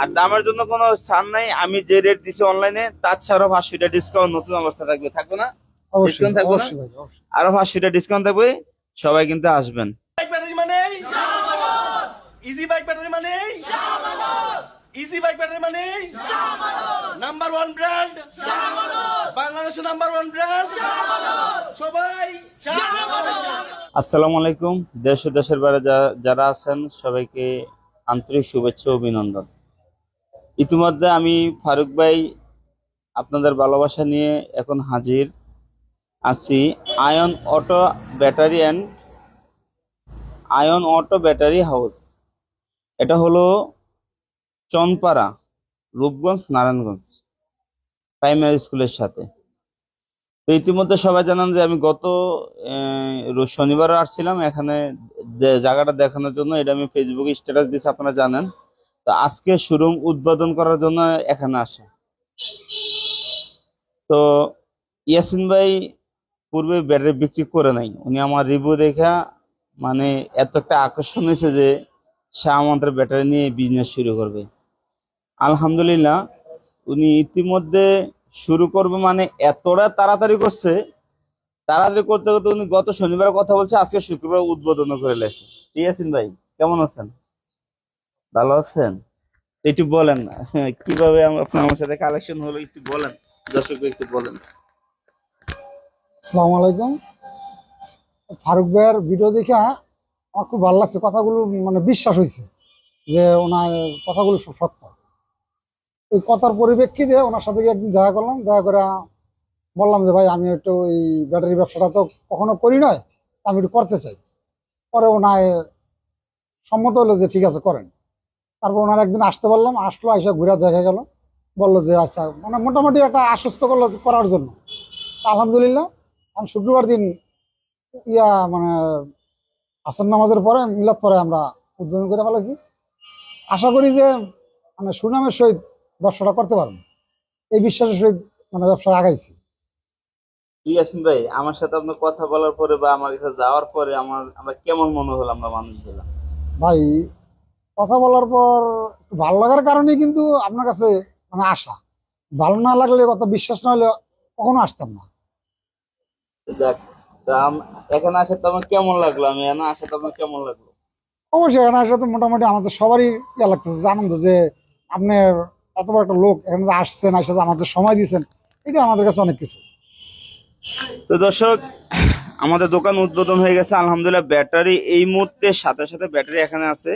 আর দামের জন্য কোনো ছাড় নাই। আমি যে রেট দিছি অনলাইনে তার ছাড়াও পাঁচশো টাকা ডিসকাউন্ট নতুন অবস্থা থাকবে। থাকবে না? থাকবে। আরও পাঁচশো টাকা ডিসকাউন্ট থাকবে সবাই কিন্তু আসবেন। মানে ইজি বাইক ব্যাটারি মানে ইজি বাইক ব্যাটারি মানে নাম্বার ওয়ান ব্র্যান্ড বাংলাদেশের নাম্বার ওয়ান ব্র্যান্ড সবাই আসসালামু আলাইকুম। দেশ ও দেশের বাইরে যারা আছেন সবাইকে আন্তরিক শুভেচ্ছা অভিনন্দন। ইতিমধ্যে আমি ফারুক ভাই আপনাদের ভালোবাসা নিয়ে এখন হাজির আছি। Ion auto battery and Ion auto battery house. এটা হলো চনপাড়া রূপগঞ্জ নারায়ণগঞ্জ প্রাইমারি স্কুলের সাথে। তো ইতিমধ্যে সবাই জানান যে আমি গত আহ, রো- শনিবার আসছিলাম। এখানে জায়গাটা দেখানোর জন্য এটা আমি ফেসবুকে স্ট্যাটাস দিছি আপনারা জানেন। তো আজকে শোরুম উদ্বোধন করার জন্য এখানে আসে। তো ইয়াসিন ভাই পূর্বে ব্যাটারি বিক্রি করে নাই। উনি আমার রিভিউ দেখা মানে এত একটা আকর্ষণ হয়েছে যে সে আমাদের ব্যাটারি নিয়ে বিজনেস শুরু করবে। আলহামদুলিল্লাহ, উনি ইতিমধ্যে শুরু করবে মানে এতটা তাড়াতাড়ি করছে। তাড়াতাড়ি করতে করতে উনি গত শনিবার কথা বলছে, আজকে শুক্রবার উদ্বোধন করে লেছে। আছেন ভাই, কেমন আছেন? ভালো আছেন? একটু বলেন কীভাবে আপনার আমার সাথে কালেকশন হলো একটু বলেন দর্শক একটু বলেন। আসসালামু আলাইকুম। ফারুক ভাইয়ের ভিডিও দেখে আমার খুব ভালো লাগছে কথাগুলো মানে বিশ্বাস হয়েছে যে ওনার কথাগুলো সব সত্য। ওই কথার পরিপ্রেক্ষিতে ওনার সাথে গিয়ে একদিন দেখা করলাম দেখা করে বললাম যে ভাই আমি একটু এই ব্যাটারি ব্যবসাটা তো কখনো করি নয় আমি একটু করতে চাই। পরে ওনায় সম্মত হলো যে ঠিক আছে করেন। তারপর ওনার একদিন আসতে বললাম আসলো আইসা ঘুরে দেখা গেল। বলল যে আচ্ছা। মানে মোটামুটি একটা আশ্বস্ত করল করার জন্য। আলহামদুলিল্লাহ আমি শুক্রবার দিন ইয়া মানে আসর নামাজের পরে মিলাদ পরে আমরা উদ্বোধন করে ফেলেছি। আশা করি যে মানে সুনামের সহিত ব্যবসাটা করতে পারব। এই বিশ্বাসের সহিত মানে ব্যবসা আগাইছি। ঠিক আছেন ভাই আমার সাথে আপনার কথা বলার পরে বা আমার কাছে যাওয়ার পরে আমার আমরা কেমন মনে হলো আমরা মানুষ হলাম? ভাই কথা বলার পর ভালো লাগার কারণে কিন্তু আপনার কাছে মানে আশা। ভালো না লাগলে কথা বিশ্বাস না হলে কখনো আসতাম না। এখানে আসে কেমন লাগল? আমি এখানে আসে কেমন লাগল? অবশ্যই এখানে আসলে তো মোটামুটি আমাদের সবারই ইয়ে লাগতেছে যে আনন্দ যে আপনার এত বড় একটা লোক এখানে যে আসছেন আসে আমাদের সময় দিয়েছেন এটা আমাদের কাছে অনেক কিছু। তো দর্শক আমাদের দোকান উদ্বোধন হয়ে গেছে, আলহামদুলিল্লাহ ব্যাটারি এই মুহূর্তে সাথে সাথে ব্যাটারি এখানে আছে।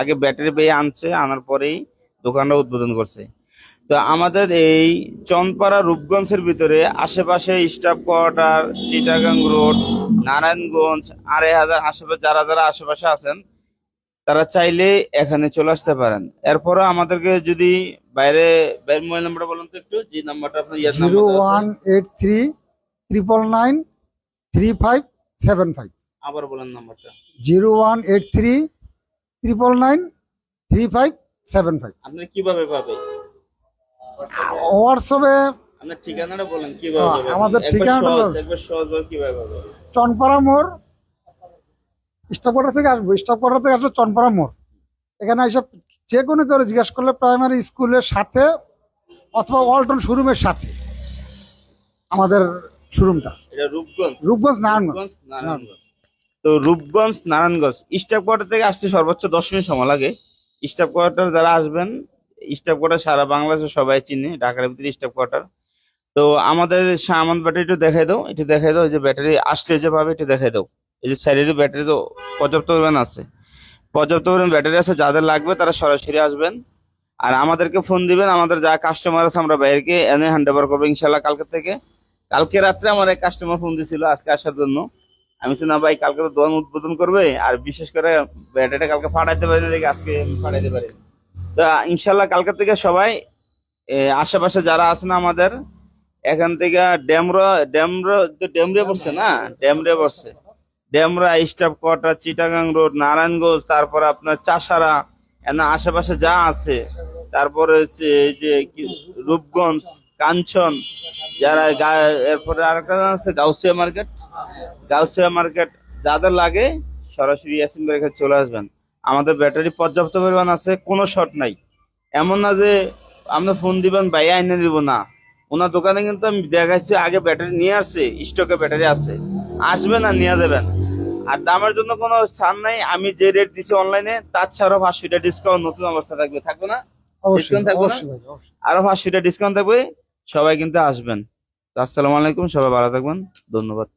আগে ব্যাটারি পেয়ে আনছে, আনার পরেই দোকানটা উদ্বোধন করছে। তো আমাদের এই চনপাড়া রূপগঞ্জের ভিতরে আশেপাশে staff quarter, Chittagong road, Narayanganj আড়াই হাজার আশেপাশে যারা যারা আশেপাশে আছেন, তারা চাইলে এখানে চলে আসতে পারেন। এরপরও আমাদেরকে যদি বাইরে বাইরে মোবাইল নাম্বারটা বলুন তো একটু, যে নাম্বারটা আপনার zero one eight three triple nine three five seven five আবার বলেন নাম্বারটা। Zero one eight three triple nine three five seven five আপনি কীভাবে পাবে হোয়াটসঅ্যাপে আপনার ঠিকানাটা বলেন কীভাবে আমাদের একবার ঠিকানাটা একবার সহজ কীভাবে পাবে চনপাড়া মোড় থেকে আসব থেকে আসলে চনপাড়া মোড়। এখানে এসব যে কোনো কেউ জিজ্ঞেস করলে প্রাইমারি স্কুলের সাথে অথবা ওয়ালটন শোরুমের সাথে আমাদের শোরুমটা এটা রূপগঞ্জ। রূপগঞ্জ নারায়ণগঞ্জ। নারায়ণগঞ্জ। তো রূপগঞ্জ নারায়ণগঞ্জ স্টাফ কোয়ার্টার থেকে আসতে সর্বোচ্চ দশ মিনিট সময় লাগে। স্টাফ কোয়ার্টার যারা আসবেন স্টাফ কোয়ার্টার সারা বাংলাদেশে সবাই চিনে ঢাকার ভিতরে স্টাফ কোয়ার্টার তো আমাদের সামান ব্যাটারি একটু দেখাই দাও একটু দেখাই দাও এই যে ব্যাটারি আসলে যে ভাবে একটু দেখাই দাও। এই যে সাইডের ব্যাটারি তো পর্যাপ্ত পরিমাণ আছে। পর্যাপ্ত পরিমাণ ব্যাটারি আছে যাদের লাগবে তারা সরাসরি আসবেন। আর আমাদেরকে ফোন দিবেন আমাদের যা কাস্টমার আছে আমরা বাইরেকে এনে হ্যান্ড ওভার করব ইনশাল্লাহ কালকে থেকে। কালকে রাত্রে আমার এক কাস্টমার ফোন দিছিল আজকে আসার জন্য। আমি বলছি, না ভাই কালকে তো দোকান উদ্বোধন করবে আর বিশেষ করে ব্যাটারিটা কালকে ফাটাইতে পারি না দেখে আজকে ফাটাইতে পারি তো ইনশাল্লাহ কালকে থেকে সবাই আশেপাশে যারা আছে না আমাদের এখান থেকে ড্যামরা ড্যামরা ড্যামরে পড়ছে না? ড্যামরে পড়ছে। Demra staff quarter Chittagong road Narayanganj তারপর আপনার চাষারা এনা আশেপাশে যা আছে তারপরে হচ্ছে এই যে রূপগঞ্জ কাঞ্চন যারা এরপরে আরেকটা আছে গাউসিয়া মার্কেট। গাউসিয়া মার্কেট যাদের লাগে সরাসরি ইয়াসিন ভাইয়ের কাছে চলে আসবেন। আমাদের ব্যাটারি পর্যাপ্ত পরিমাণ আছে কোনো শর্ট নাই। এমন না যে আপনি ফোন দিবেন ভাই আইনে দিব না। ওনার দোকানে কিন্তু আমি দেখাচ্ছি আগে ব্যাটারি নিয়ে আসছে স্টকে ব্যাটারি আছে। আসবে না নিয়ে যাবেন। আর দামের জন্য কোনো ছাড় নাই আমি যে রেট দিছি অনলাইনে তার ছাড়াও পাঁচশো টাকা ডিসকাউন্ট নতুন অবস্থা থাকবে থাকবে না? Discount থাকবে আরও পাঁচশো টাকা ডিসকাউন্ট থাকবে সবাই কিন্তু আসবেন। আসসালামু আলাইকুম সবাই ভালো থাকবেন। ধন্যবাদ।